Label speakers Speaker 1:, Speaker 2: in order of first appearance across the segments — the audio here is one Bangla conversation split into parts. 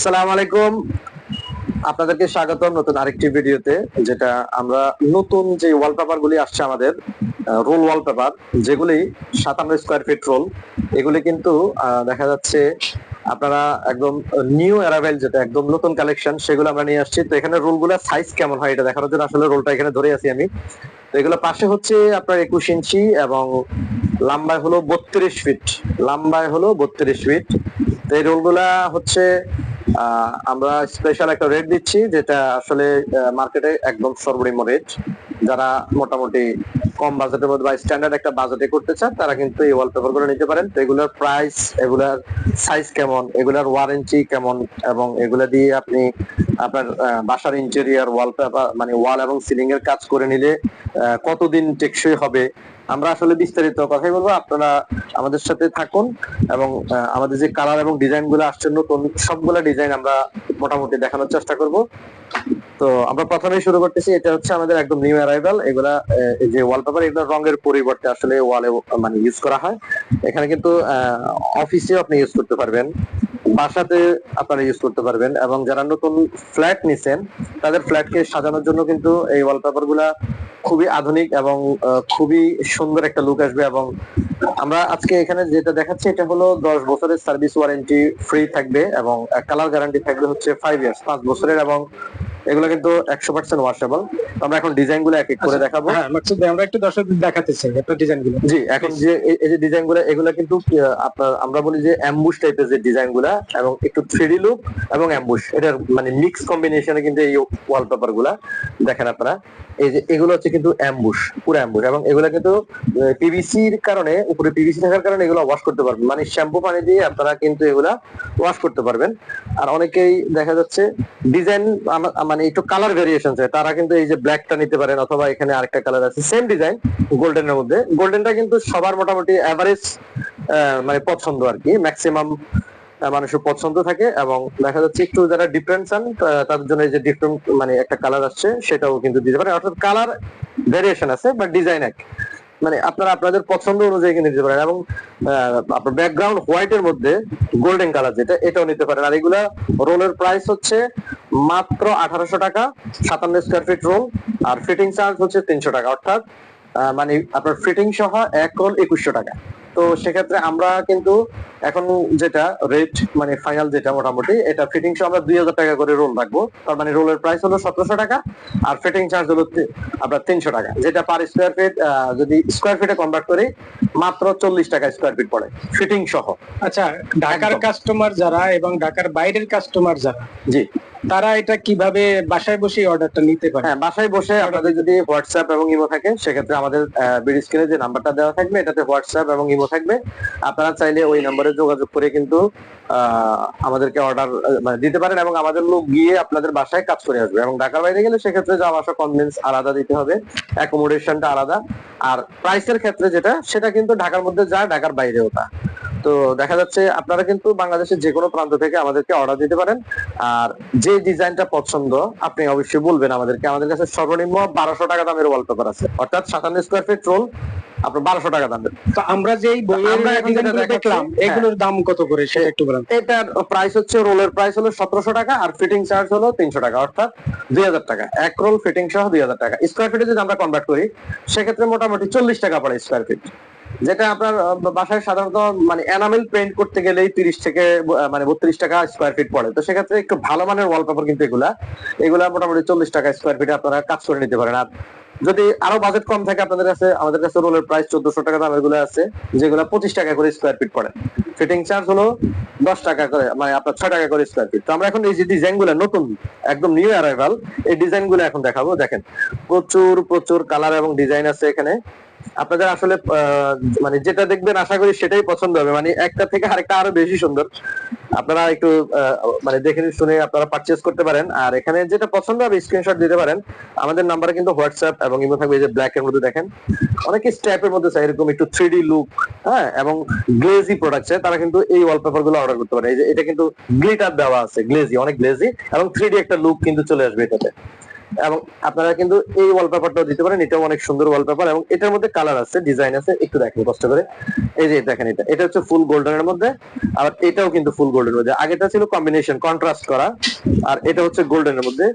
Speaker 1: সালাম আলাইকুম। আপনাদেরকে স্বাগত নতুন আরেকটি ভিডিওতে, যেটা আমরা নতুন যে ওয়ালপেপার গুলি আসছে আমাদের রোল ওয়ালপেপার যেগুলি সাতান্ন স্কোয়ার ফিট রোল এগুলি কিন্তু দেখা যাচ্ছে আপনারা একদম নিউ অ্যারাইভেল যেটা, একদম নতুন কালেকশন সেগুলো আমরা নিয়ে আসছি। তো এখানে রোলগুলা সাইজ কেমন হয় এটা দেখানোর জন্য আসলে রোলটা এখানে ধরে আছি আমি। তো এগুলো পাশে হচ্ছে আপনার একুশ ইঞ্চি এবং লম্বায় হলো বত্রিশ ফিট লম্বায় হলো বত্রিশ ফিট তো এই রোলগুলা হচ্ছে আমরা স্পেশাল একটা রেট দিচ্ছি যেটা আসলে মার্কেটে একদম সর্বনিম্ন রেট যারা মোটামুটি কম বাজেটের মধ্যে বা স্ট্যান্ডার্ড একটা বাজেটে করতে চান, তারা কিন্তু এই ওয়ালপেপারগুলো নিতে পারেন। তো এগুলোর প্রাইস এগুলার সাইজ কেমন, এগুলার ওয়ারেন্টি কেমন, এবং এগুলা দিয়ে আপনি আপনার বাসার ইন্টেরিয়ার ওয়ালপেপার মানে ওয়াল এবং সিলিং এর কাজ করে নিলে কতদিন টেকসই হবে? আমরা আসলে বিস্তারিত কথাই বলব। আপনারা আমাদের সাথে থাকুন, এবং আমাদের যে কালার এবং ডিজাইনগুলো আসছে, নতুন, সবগুলা ডিজাইন আমরা মোটামুটি দেখানোর চেষ্টা করব। তো আমরা প্রথমেই শুরু করতেছি, এটা হচ্ছে আমাদের একদম নিউ অ্যারাইভাল এগুলা যে ওয়ালপেপার এগুলো রঙের পরিবর্তে আসলে ওয়ালে মানে ইউজ করা হয়। এখানে কিন্তু অফিসে আপনি ইউজ করতে পারবেন, বাসাতে আপনারা ইউজ করতে পারবেন, এবং যারা নতুন ফ্ল্যাট নিছেন, তাদের ফ্ল্যাটকে সাজানোর জন্য কিন্তু এই ওয়ালপেপারগুলা খুবই আধুনিক এবং খুবই সুন্দর একটা লুক আসবে এবং আমরা আজকে এখানে যেটা দেখাচ্ছি এটা হলো দশ বছরের সার্ভিস ওয়ারেন্টি ফ্রি থাকবে এবং কালার গ্যারান্টি থাকবে হচ্ছে ফাইভ ইয়ার্স পাঁচ বছরের এবং এগুলো কিন্তু একশো পার্সেন্ট ওয়াশেবল আমরা এখন ডিজাইনগুলো এক এক করে দেখাবো।
Speaker 2: হ্যাঁ মাকসুদ ভাই আমরা একটু দর্শকদের দেখাতে চাই আপনার ডিজাইনগুলো
Speaker 1: জি এখন যে এই- যে ডিজাইনগুলো এগুলো কিন্তু আপনার আমরা বলি যে অ্যাম্বুশ টাইপের যে ডিজাইনগুলা এবং একটু থ্রি লুক এবং অ্যাম্বুশ এটার মানে মিক্স কম্বিনেশনে কিন্তু এই ওয়ালপেপারগুলা দেখেন আপনারা। এই যে এগুলো হচ্ছে কিন্তু অ্যাম্বুশ পুরো অ্যাম্বুশ এবং এগুলো কিন্তু পিভিসির কারণে উপরে পিভিসি থাকার কারণে এগুলো ওয়াশ করতে পারবেন। মানে শ্যাম্পু পানি দিয়ে আপনারা কিন্তু এগুলা ওয়াশ করতে পারবেন। আর অনেকেই দেখা যাচ্ছে ডিজাইন মানে একটু কালার ভেরিয়েশন চাই তারা কিন্তু এই যে ব্ল্যাকটা নিতে পারেন অথবা এখানে আরেকটা কালার আছে। সেম ডিজাইন গোল্ডেনের মধ্যে। গোল্ডেনটা কিন্তু সবার মোটামুটি অ্যাভারেজ মানে পছন্দ আর কি। ম্যাক্সিমাম মানুষের পছন্দ থাকে এবং দেখা যাচ্ছে একটু যারা ডিফারেন্ট চান তাদের জন্য যে ডিফারেন্ট মানে একটা কালার আসছে, সেটাও কিন্তু দিতে পারে অর্থাৎ কালার ভেরিয়েশন আছে বাট ডিজাইন এক। মানে আপনারা আপনাদের পছন্দ অনুযায়ী কিন্তু নিতে পারেন এবং আপনার ব্যাকগ্রাউন্ড হোয়াইট এর মধ্যে গোল্ডেন কালার যেটা, এটাও নিতে পারেন। আর এগুলা রোলের প্রাইস হচ্ছে মাত্র আঠারোশো টাকা, সাতান্ন স্কোয়ার ফিট রোল আর ফিটিং চার্জ হচ্ছে তিনশো টাকা। অর্থাৎ মানে আপনার ফিটিং সহ এক রোল একুশশো টাকা। তো সেক্ষেত্রে আমরা কিন্তু এখন যেটা রেট মানে ফাইনাল যেটা মোটামুটি এটা ফিটিং সহ আমরা দুই হাজার টাকা করে রোল রাখব। তার মানে রোলের প্রাইস হলো সতেরোশো টাকা আর ফিটিং চার্জ হলো আপনার তিনশো টাকা। যেটা পার স্কোয়ার ফিট যদি স্কোয়ার ফিটে কনভার্ট করি মাত্র চল্লিশ টাকা স্কোয়ার ফিট পড়ে ফিটিং সহ।
Speaker 2: আচ্ছা ঢাকার কাস্টমার যারা এবং ঢাকার বাইরের কাস্টমার যারা
Speaker 1: জি।
Speaker 2: তারা এটা কীভাবে বাসায় বসে অর্ডারটা নিতে পারে?
Speaker 1: হ্যাঁ বাসায় বসে আপনাদের যদি হোয়াটসঅ্যাপ এবং ইমো থাকে, সেক্ষেত্রে আমাদের বিডি স্ক্রিনে যে নাম্বারটা দেওয়া থাকবে, এটাতে হোয়াটসঅ্যাপ এবং ইমো থাকবে। আপনারা চাইলে ওই নম্বরে যোগাযোগ করে কিন্তু আমাদেরকে অর্ডার মানে দিতে পারেন এবং আমাদের লোক গিয়ে আপনাদের বাসায় কাজ করে আসবে। এবং ঢাকার বাইরে গেলে সেক্ষেত্রে যাওয়া আসা কনভেন্স আলাদা দিতে হবে অ্যাকোমোডেশনটা আলাদা। আর প্রাইসের ক্ষেত্রে যেটা, সেটা কিন্তু ঢাকার মধ্যে যা ঢাকার বাইরেও তা। তো দেখা যাচ্ছে আপনারা কিন্তু বাংলাদেশের যে কোনো প্রান্ত থেকে আমাদেরকে অর্ডার দিতে পারেন। আর যে ডিজাইনটা পছন্দ আপনি অবশ্যই বলবেন আমাদেরকে। আমাদের কাছে সর্বনিম্ন বারোশো টাকা দামের ওয়ালপেপার আছে। অর্থাৎ সাতান্ন স্কোয়ার ফিট রোল আপনার বারোশো টাকা দামের।
Speaker 2: তো আমরা যেই দেখলাম
Speaker 1: হ্যাঁ।
Speaker 2: এগুলোর দাম কত করে সেটা একটু বলেন।
Speaker 1: এটার প্রাইস হচ্ছে রোলের প্রাইস হলো সতেরোশো টাকা আর ফিটিং চার্জ হলো তিনশো টাকা অর্থাৎ দুই হাজার টাকা। এক রোল ফিটিং সহ দুই হাজার টাকা। স্কোয়ার ফিটে যদি আমরা কনভার্ট করি সেক্ষেত্রে মোটামুটি চল্লিশ টাকা পড়ে স্কোয়ার ফিট যেটা আপনার বাসায় সাধারণত মানে এনামেল পেইন্ট করতে গেলেই তিরিশ থেকে মানে বত্রিশ টাকা স্কোয়ার ফিট পড়ে। তো সেক্ষেত্রে একটু ভালো মানের ওয়ালপেপার কিন্তু এগুলা। এগুলা মোটামুটি চল্লিশ টাকা স্কোয়ার ফিটে আপনারা কাজ করে নিতে পারেন। আর যদি আরও বাজেট কম থাকে আপনাদের কাছে, আমাদের কাছে রোলের প্রাইস চোদ্দশো টাকা দামেরগুলো আছে, যেগুলো পঁচিশ টাকা করে স্কোয়ার ফিট পড়ে। ফিটিং চার্জ হলো দশ টাকা করে মানে আপনার ছয় টাকা করে স্কোয়ার ফিট তো আমরা এখন এই যে ডিজাইনগুলো নতুন, একদম নিউ অ্যারাইভাল এই ডিজাইনগুলো এখন দেখাবো। দেখেন, প্রচুর প্রচুর কালার এবং ডিজাইন আছে এখানে। আপনাদের আসলে মানে যেটা দেখবেন, আশা করি সেটাই পছন্দ হবে। মানে একটা থেকে আরেকটা আরও বেশি সুন্দর। আপনারা একটু মানে দেখে শুনে আপনারা পারচেজ করতে পারেন। আর এখানে যেটা পছন্দ হবে স্ক্রিনশট দিতে পারেন। আমাদের নাম্বারে কিন্তু হোয়াটসঅ্যাপ এবং ইমো থাকবে যে ব্ল্যাক এর মধ্যে দেখেন। অনেকে স্ট্যাপের মধ্যে চাই এরকম একটু থ্রি লুক হ্যাঁ এবং গ্লেজি প্রোডাক্ট চাই তারা কিন্তু এই ওয়ালপেপারগুলো অর্ডার করতে পারে। এই যে, এটা কিন্তু গ্লিটার দেওয়া আছে গ্লেজি অনেক গ্লেজি এবং থ্রি একটা লুক কিন্তু চলে আসবে এটাতে। এবং আপনারা কিন্তু এই ওয়ালপেপারটাও দিতে পারেন, এটাও অনেক সুন্দর ওয়ালপেপার এবং এটার মধ্যে কালার আছে ডিজাইন আছে, একটু দেখেন কষ্ট করে। এই যে দেখেন এটা এটা হচ্ছে ফুল গোল্ডেনের মধ্যে, আর এটাও কিন্তু ফুল গোল্ডের মধ্যে। আগেটা ছিল কম্বিনেশন কন্ট্রাস্ট করা, আর এটা হচ্ছে গোল্ডেনের মধ্যে।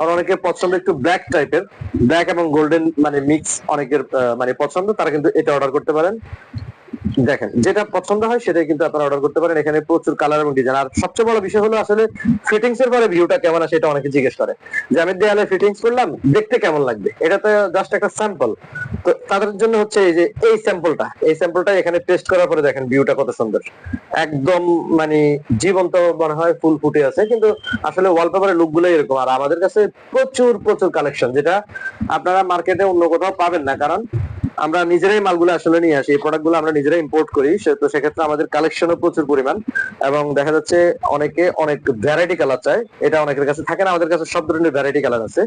Speaker 1: আর অনেকের পছন্দ একটু ব্ল্যাক টাইপের ব্ল্যাক এবং গোল্ডেন মানে মিক্স অনেকের মানে পছন্দ, তারা কিন্তু এটা অর্ডার করতে পারেন। দেখেন, যেটা পছন্দ হয় সেটাই কিন্তু আপনারা অর্ডার করতে পারেন। এখানে প্রচুর কালার এবং ডিজাইন আর সবচেয়ে বড় বিষয় হলো আসলে ফিটিংস এর পরে ভিউটা কেমন আছে এটা অনেকে জিজ্ঞেস করে। যে আমি দেয়ালে ফিটিংস করলাম, দেখতে কেমন লাগবে? এটা তো জাস্ট একটা স্যাম্পল তো তাদের জন্য হচ্ছে এই যে, এই স্যাম্পলটা এই স্যাম্পলটা এখানে টেস্ট করার পরে দেখেন ভিউটা কত সুন্দর। একদম মানে জীবন্ত মনে হয় ফুল ফুটে আছে। কিন্তু আসলে ওয়ালপেপারের লুকগুলো এরকম। আর আমাদের কাছে প্রচুর প্রচুর কালেকশন যেটা আপনারা মার্কেটে অন্য কোথাও পাবেন না। কারণ আমরা নিজেরাই মালগুলো আসলে নিয়ে আসি, এই প্রোডাক্টগুলো আমরা নিজেরাই ইম্পোর্ট করি। তো সেক্ষেত্রে আমাদের কালেকশনও প্রচুর পরিমাণ এবং দেখা যাচ্ছে অনেকে অনেক ভ্যারাইটি কালার চায়। এটা অনেকের কাছে থাকে না, আমাদের কাছে সব ধরনের ভ্যারাইটি কালার আছে।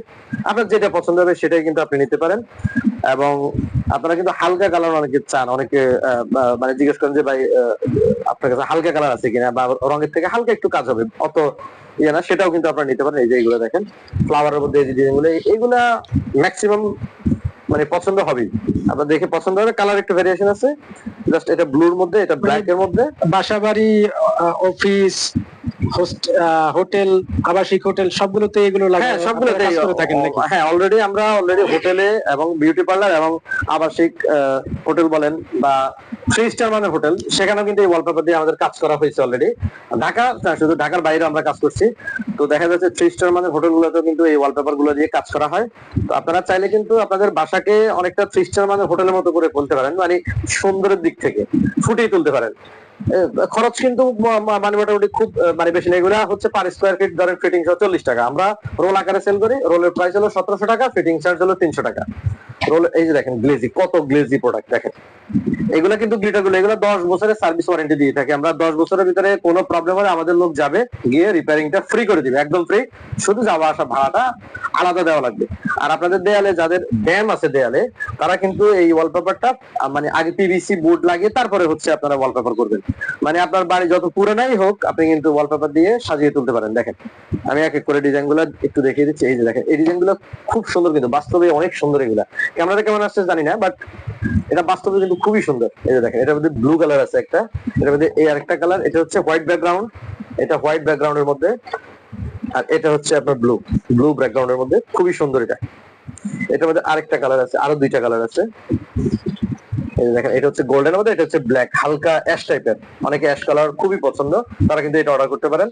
Speaker 1: আপনার যেটা পছন্দ হবে সেটাই কিন্তু আপনি নিতে পারেন। এবং আপনারা কিন্তু হালকা কালার অনেকে চান, অনেকে মানে জিজ্ঞেস করেন যে ভাই আপনার কাছে হালকা কালার আছে কিনা বা রঙের থেকে হালকা একটু কাজ হবে, অত ইয়ে না, সেটাও কিন্তু আপনারা নিতে পারেন। এই যে এইগুলো দেখেন ফ্লাওয়ারের মধ্যে এই যে ডিজাইনগুলো এইগুলা ম্যাক্সিমাম মানে পছন্দ হবে আপনার দেখে পছন্দ হবে কালার একটা ভেরিয়েশন আছে। জাস্ট এটা ব্লুর মধ্যে এটা ব্ল্যাক এর মধ্যে।
Speaker 2: বাসাবাড়ি অফিস হোটেল আবাসিক হোটেল সবগুলোতে এগুলো লাগে
Speaker 1: হ্যাঁ। সবগুলোতে
Speaker 2: থাকেন নাকি?
Speaker 1: হ্যাঁ অলরেডি আমরা অলরেডি হোটেলে এবং বিউটি পার্লার এবং আবাসিক হোটেল বলেন বা থ্রি স্টার মানে হোটেল সেখানেও কিন্তু এই ওয়ালপেপার দিয়ে আমাদের কাজ করা হয়েছে অলরেডি ঢাকা শুধু ঢাকার বাইরে আমরা কাজ করছি। তো দেখা যাচ্ছে থ্রি স্টার মানে হোটেল গুলোতেও কিন্তু এই ওয়ালপেপারগুলো দিয়ে কাজ করা হয়। তো আপনারা চাইলে কিন্তু আপনাদের বাসাকে অনেকটা থ্রি স্টার মানে হোটেলের মতো করে বলতে পারেন মানে সুন্দরের দিক থেকে ফুটিয়ে তুলতে পারেন। খরচ কিন্তু মানে মোটামুটি খুব মানে বেশি নেই। এগুলা হচ্ছে পার স্কোয়ার ফিট ধরেন ফিটিং চল্লিশ টাকা। আমরা রোল আকারে সেল করি রোলের প্রাইস হলো সতেরোশো টাকা ফিটিং চার্জ হলো তিনশো টাকা। এই যে দেখেন গ্লেজি কত গ্লেজি প্রোডাক্ট দেখেন। এগুলা কিন্তু গ্লিটারগুলো, এগুলো দশ বছরের সার্ভিস ওয়ারেন্টি দিয়ে থাকি। আমরা দশ বছরের ভিতরে কোনো প্রবলেম হলে আমাদের লোক যাবে, গিয়ে রিপেয়ারিংটা ফ্রি করে দিবে, একদম ফ্রি শুধু যাওয়া আসা ভাড়াটা আলাদা দেওয়া লাগবে। আর আপনাদের দেয়ালে, যাদের ড্যাম আছে দেয়ালে, তারা কিন্তু এই ওয়ালপেপারটা মানে আগে পিভিসি বোর্ড লাগিয়ে তারপরে হচ্ছে আপনারা ওয়ালপেপার করবেন। মানে আপনার বাড়ি যত পুরোনাই হোক, আপনি কিন্তু ওয়ালপেপার দিয়ে সাজিয়ে তুলতে পারেন। দেখেন, আমি এক এক করে ডিজাইনগুলো একটু দেখিয়ে দিচ্ছি। এই যে দেখেন, এই ডিজাইনগুলো খুব সুন্দর কিন্তু, বাস্তবে অনেক সুন্দর এগুলা। ক্যামেরাতে কেমন আসছে জানি না বাট এটা বাস্তবে কিন্তু খুবই সুন্দর। এই যে দেখেন এটার মধ্যে ব্লু কালার আছে একটা, এটার মধ্যে এই আরেকটা কালার এটা হচ্ছে হোয়াইট ব্যাকগ্রাউন্ড এটা হোয়াইট ব্যাকগ্রাউন্ডের মধ্যে, আর এটা হচ্ছে আপনার ব্লু ব্লু ব্যাকগ্রাউন্ডের মধ্যে, খুবই সুন্দর এটা। এটার মধ্যে আরেকটা কালার আছে, আরও দুইটা কালার আছে। এই দেখেন, এটা হচ্ছে গোল্ডেন মধ্যে, এটা হচ্ছে ব্ল্যাক হালকা অ্যাশ টাইপের অনেকে অ্যাশ কালার খুবই পছন্দ, তারা কিন্তু এটা অর্ডার করতে পারেন।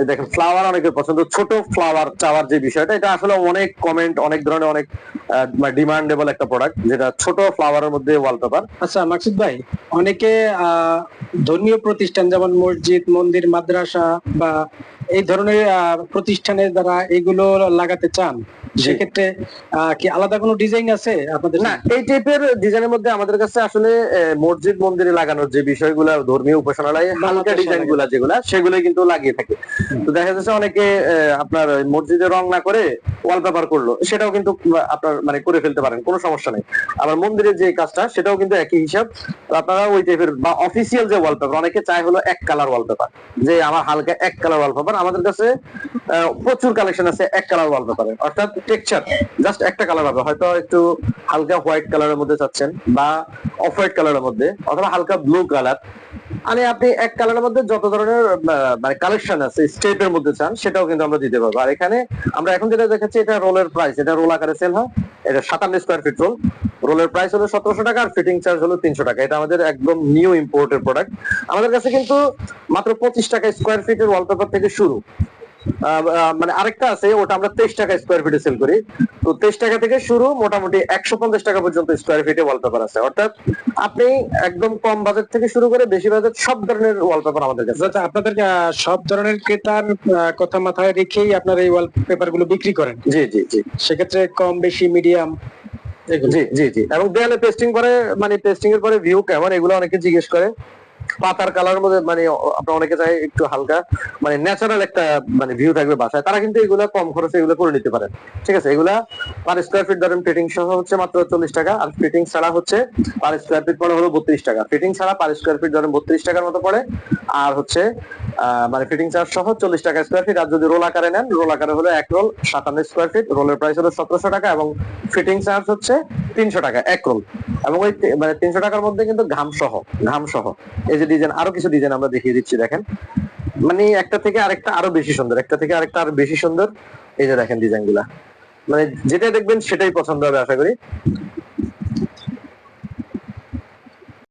Speaker 1: এই দেখেন ফ্লাওয়ার অনেকের পছন্দ, ছোট ফ্লাওয়ার চাওয়ার যে বিষয়টা, এটা আসলে অনেক কমেন্ট অনেক ধরনের অনেক ডিমান্ডেবল একটা প্রোডাক্ট যেটা ছোট ফ্লাওয়ারের মধ্যে ওয়ালপেপার
Speaker 2: আচ্ছা মাকসুদ ভাই অনেকে ধর্মীয় প্রতিষ্ঠান যেমন মসজিদ মন্দির মাদ্রাসা বা এই ধরনের প্রতিষ্ঠানের দ্বারা এগুলো লাগাতে চান সেক্ষেত্রে কি আলাদা কোনো ডিজাইন আছে আপনাদের
Speaker 1: না এই টাইপের ডিজাইনের মধ্যে আমাদের কাছে আসলে মসজিদ মন্দিরে লাগানোর যে বিষয়গুলো ধর্মীয় উপাসনালয়ে হালকা ডিজাইনগুলা যেগুলা সেগুলো কিন্তু লাগিয়ে থাকে। তো দেখা যাচ্ছে অনেকে আপনার মসজিদে রং না করে ওয়ালপেপার করল সেটাও কিন্তু আপনার মানে করে ফেলতে পারেন, কোনো সমস্যা নেই। আবার মন্দিরের যে কাজটা, সেটাও কিন্তু একই হিসাব। আপনারা ওই টাইপের বা অফিসিয়াল যে ওয়ালপেপার অনেকে চায় হলো এক কালার ওয়ালপেপার যে আমার হালকা এক কালার ওয়ালপেপার আমাদের কাছে প্রচুর কালেকশন আছে এক কালার ওয়ালপেপারে অর্থাৎ টেক্সচার জাস্ট একটা কালার হবে। হয়তো একটু হালকা হোয়াইট কালারের মধ্যে চাচ্ছেন, বা অফ হোয়াইট কালারের মধ্যে, অথবা হালকা ব্লু কালার মানে আপনি এক কালারের মধ্যে যত ধরনের মানে কালেকশন আছে স্টেপের মধ্যে চান, সেটাও কিন্তু আমরা দিতে পারব। আর এখানে আমরা এখন যেটা দেখাচ্ছি, এটা রোলের প্রাইস এটা রোল আকারে সেল হয়। এটা সাতান্ন স্কোয়ার ফিট রোল রোলের প্রাইস হলো সতেরোশো টাকা আর ফিটিং চার্জ হলো তিনশো টাকা। এটা আমাদের একদম নিউ ইম্পোর্টের প্রোডাক্ট আমাদের কাছে কিন্তু মাত্র পঁচিশ টাকা স্কোয়ার ফিটের ওয়ালপেপার থেকে শুরু। মানে আরেকটা আছে ওটা আমরা তেইশ টাকা স্কোয়ার ফিটে সেল করি। তো তেইশ টাকা থেকে শুরু মোটামুটি একশো পঞ্চাশ টাকা পর্যন্ত স্কোয়ার ফিটে ওয়ালপেপার আছে। অর্থাৎ আপনি একদম কম বাজেট থেকে শুরু করে বেশি বাজেট সব ধরনের ওয়ালপেপার আমাদের কাছে।
Speaker 2: যাতে আপনাদের সব ধরনের ক্রেতার কথা মাথায় রেখেই আপনার এই ওয়ালপেপারগুলো বিক্রি করেন?
Speaker 1: জি জি জি।
Speaker 2: সেক্ষেত্রে কম বেশি মিডিয়াম
Speaker 1: জি জি জি। এবং দেয়ালে পেস্টিং করে মানে পেস্টিং এর পরে ভিউ কেমন এগুলো অনেকে জিজ্ঞেস করে। পাতার কালার মধ্যে মানে আপনার অনেকে চাই একটু হালকা মানে ন্যাচারাল একটা মানে ভিউ থাকবে বাসায়। তারা কিন্তু এগুলা কম খরচে এগুলো করে নিতে পারেন ঠিক আছে, এগুলা পার স্কোয়ার ফিট ধরেন ফিটিং সহ হচ্ছে মাত্র চল্লিশ টাকা, আর ফিটিং ছাড়া হচ্ছে পার স্কোয়ার ফিট পড়ে হলো বত্রিশ টাকা। ফিটিং ছাড়া পার স্কোয়ার ফিট ধরেন বত্রিশ টাকার মতো পড়ে, আর হচ্ছে মানে ফিটিং চার্জ সহ চল্লিশ টাকা স্কোয়ার ফিট আর যদি রোল আকারে নেন রোল আকারে হলো এক রোল সাতান্ন স্কোয়ার ফিট রোলের প্রাইস হলো সতেরোশো টাকা, এবং ফিটিং চার্জ হচ্ছে তিনশো টাকা, এক রোল এবং ওই মানে তিনশো টাকার মধ্যে কিন্তু ঘাম সহ ঘাম সহ এই যে ডিজাইন আরও কিছু ডিজাইন আমরা দেখিয়ে দিচ্ছি, দেখেন। মানে একটা থেকে আরেকটা আরও বেশি সুন্দর, একটা থেকে আরেকটা আরও বেশি সুন্দর। এই যে দেখেন ডিজাইনগুলা। মানে যেটা দেখবেন সেটাই পছন্দ হবে, আশা করি।